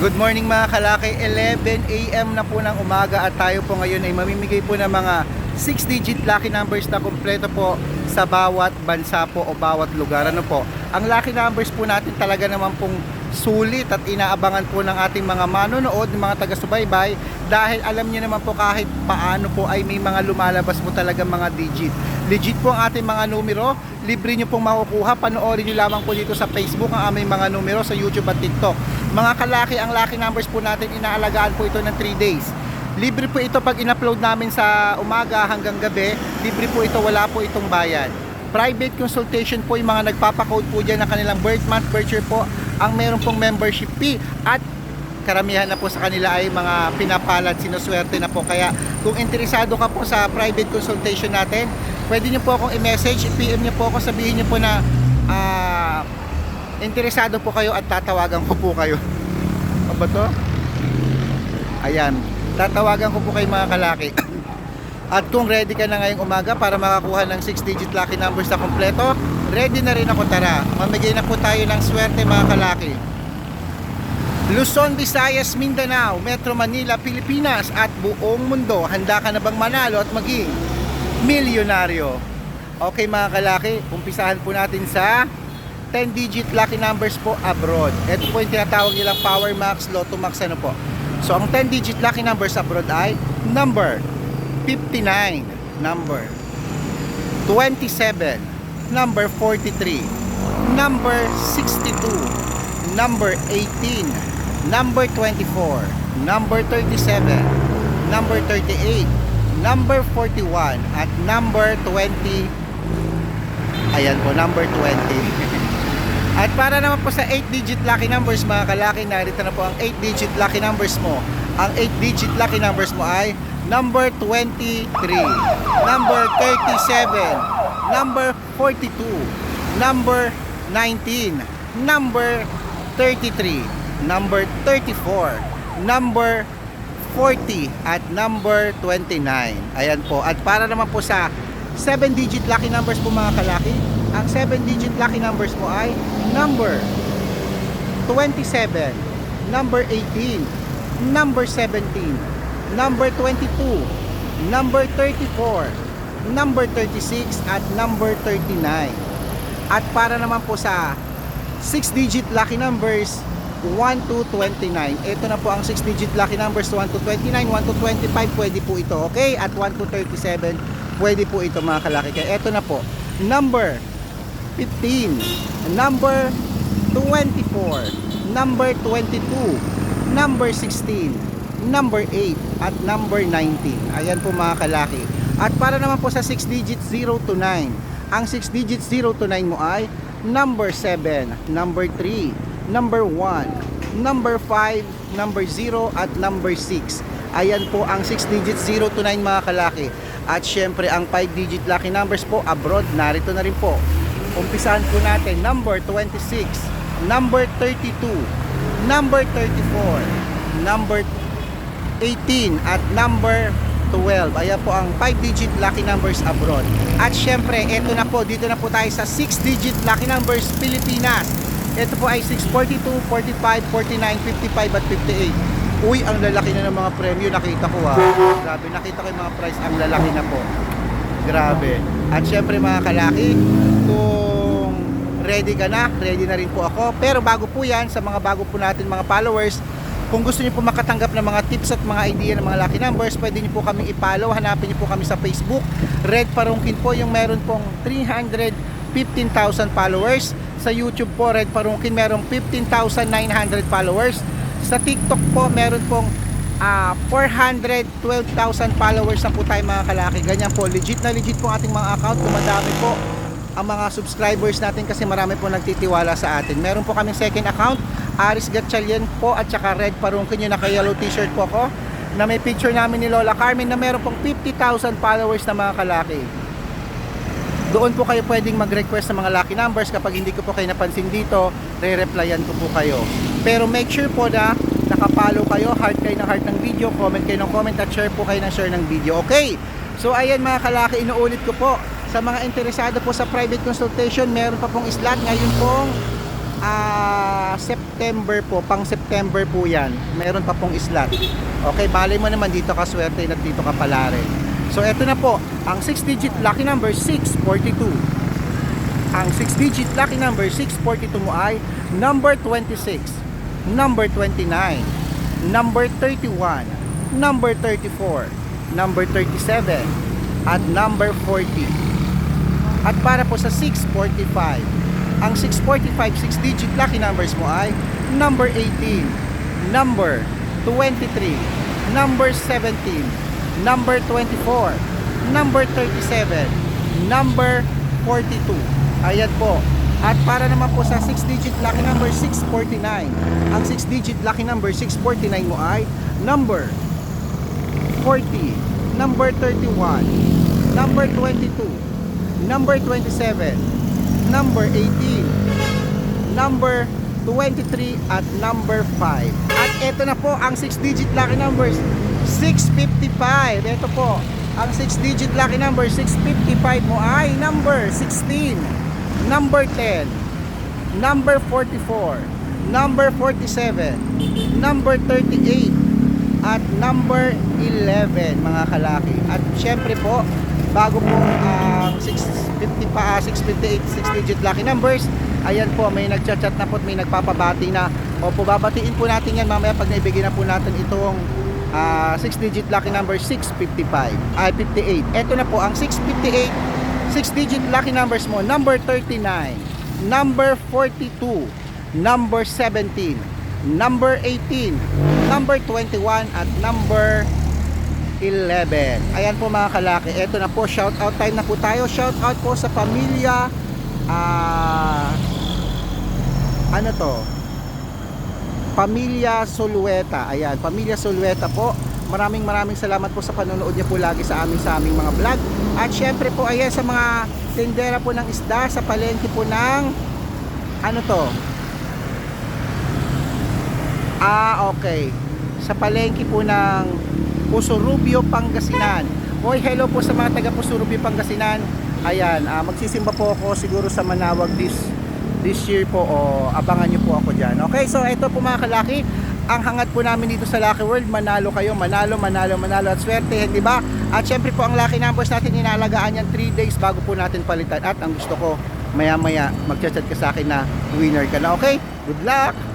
Good morning mga kalaki, 11 a.m. na po ng umaga at tayo po ngayon ay mamimigay po ng mga 6-digit lucky numbers na kumpleto po sa bawat bansa po o bawat lugar. Ano po? Ang lucky numbers po natin talaga naman pong sulit at inaabangan po ng ating mga manonood, ng mga taga-subaybay dahil alam niyo naman po kahit paano po ay may mga lumalabas po talaga mga digit. Legit po ang ating mga numero, libre nyo pong makukuha, panoorin nyo lamang po dito sa Facebook ang aming mga numero sa YouTube at TikTok. Mga kalaki, ang lucky numbers po natin, inaalagaan po ito ng 3 days. Libre po ito pag in-upload namin sa umaga hanggang gabi, libre po ito, wala po itong bayad. Private consultation po yung mga nagpapakode po dyan ng kanilang birth month, birth year po, ang meron pong membership fee at karamihan na po sa kanila ay mga pinapalad, sinuswerte na po. Kaya kung interesado ka po sa private consultation natin, pwede nyo po akong i-message, i-PM nyo po ako, sabihin nyo po na ah, interesado po kayo at tatawagan ko po kayo. Ano ba to? Ayan, tatawagan ko po kayo mga kalaki. At kung ready ka na ngayong umaga para makakuha ng 6-digit lucky numbers na kompleto, ready na rin ako tara. Mamigay na po tayo ng swerte mga kalaki. Luzon, Visayas, Mindanao, Metro Manila, Pilipinas at buong mundo. Handa ka na bang manalo at maging milyonaryo? Okay mga kalaki, umpisahan po natin sa 10-digit lucky numbers po abroad. Ito po yung tinatawag nilang Power Max, Lotto Max, ano po. So ang 10-digit lucky numbers abroad ay number 59, number 27, number 43, number 62, number 18, number 24, number 37, number 38, number 41, at number 20. Ayan po, number 20. At para naman po sa 8-digit lucky numbers mga kalaki, narito na po ang 8-digit lucky numbers mo. Ang 8-digit lucky numbers mo ay number 23, number 37, number 42, number 19, number 33, number 34, number 40 at number 29. Ayan po. At para naman po sa 7-digit lucky numbers po mga kalaki, ang 7-digit lucky numbers mo ay number 27, number 18, number 17, number 22, number 34, number 36 at number 39. At para naman po sa 6-digit lucky numbers 1 to 29. Ito na po ang 6-digit lucky numbers 1 to 29, 1 to 25 pwede po ito, okay? At 1 to 37 pwede po ito mga kalaki. Kaya ito na po, number 15, number 24, number 22, number 16, number 8, at number 19. Ayan po mga kalaki. At para naman po sa 6 digits 0 to 9, ang 6 digits 0 to 9 mo ay number 7, number 3, number 1, number 5, number 0, at number 6. Ayan po ang 6 digits 0 to 9 mga kalaki. At syempre ang 5 digit lucky numbers po abroad, narito na rin po. Umpisahan po natin number 26, number 32, number 34, number 18 at number 12. Ayan po ang 5 digit lucky numbers abroad. At syempre, ito na po, dito na po tayo sa 6 digit lucky numbers Pilipinas. Ito po ay 642, 45, 49, 55 at 58. Uy, ang lalaki na ng mga premyo, nakita ko ha. Grabe, nakita ko yung mga price, ang lalaki na po. Grabe. At syempre mga kalaki, kung ready ka na, ready na rin po ako. Pero bago po yan, sa mga bago po natin mga followers, kung gusto niyo po makatanggap ng mga tips at mga idea ng mga lucky numbers, pwede niyo po kaming i-follow. Hanapin niyo po kami sa Facebook. Red Parungkin po yung meron pong 315,000 followers. Sa YouTube po, Red Parungkin, merong 15,900 followers. Sa TikTok po, meron pong ah 412,000 followers na po tayo mga kalaki. Ganyan po, legit na legit po ating mga account. Dumadami po ang mga subscribers natin kasi marami po nagtitiwala sa atin. Meron po kaming second account, Aris Gatchalian po at saka Red Parungkin yung naka-yellow t-shirt po ko na may picture namin ni Lola Carmen na meron pong 50,000 followers na mga kalaki. Doon po kayo pwedeng mag-request ng mga lucky numbers kapag hindi ko po kayo napansin dito, re-replyan ko po kayo. Pero make sure po na nakapollow kayo, heart kayo ng heart ng video, comment kayo ng comment at share po kayo ng share ng video. Okay? So ayan mga kalaki, inuulit ko po sa mga interesado po sa private consultation, meron pa pong slot ngayon pong Sep- September po, pang September po yan, meron pa pong slot. Okay, bali mo naman dito ka swerte at dito ka pala rin. So, eto na po, ang 6-digit lucky number 642. Ang 6-digit lucky number 642 mo ay number 26, number 29, number 31, number 34, number 37, at number 40. At para po sa 645, ang 645 6-digit lucky numbers mo ay number 18, number 23, number 17, number 24, number 37, number 42. Ayan po. At para naman po sa 6-digit lucky number 649, ang 6-digit lucky number 649 mo ay number 40, number 31, number 22, number 27, number 18, number 23 at number 5. At ito na po ang 6-digit lucky numbers 655. Ito po ang 6-digit lucky number 655 mo ay number 16, number 10, number 44, number 47, number 38, at number 11 mga kalaki. At syempre po, bago po ang 650 pa, ah, 658, 6-digit lucky numbers, ayan po, may nagchat-chat na po at may nagpapabati na. Opo, babatiin po natin yan mamaya pag naibigay na po natin itong 6-digit lucky number 655, ay 58. Ito na po, ang 658, 6-digit lucky numbers mo, number 39, number 42, number 17, number 18, number 21, at number 11. Ayan po mga kalaki. Ito na po, shout out time na po tayo. Shout out po sa pamilya ah ano to? Pamilya Solueta. Ayan, Pamilya Solueta po. Maraming maraming salamat po sa panonood niyo po lagi sa amin sa aming mga vlog. At syempre po ayan sa mga tindera po ng isda sa palengke po ng ano to? Ah, okay. Sa palengke po ng Puso Rubio, Pangasinan. Hoy, hello po sa mga taga Puso Rubio, Pangasinan. Ayan, ah, magsisimba po ako siguro sa Manawag this this year po o abangan nyo po ako dyan. Okay, so ito po mga kalaki, ang hangat po namin dito sa Lucky World, manalo kayo, manalo, manalo, manalo at swerte, di ba? At syempre po ang lucky numbers natin inalagaan yan 3 days bago po natin palitan. At ang gusto ko, maya maya magchat-chat ka sa akin na winner ka na, okay? Good luck!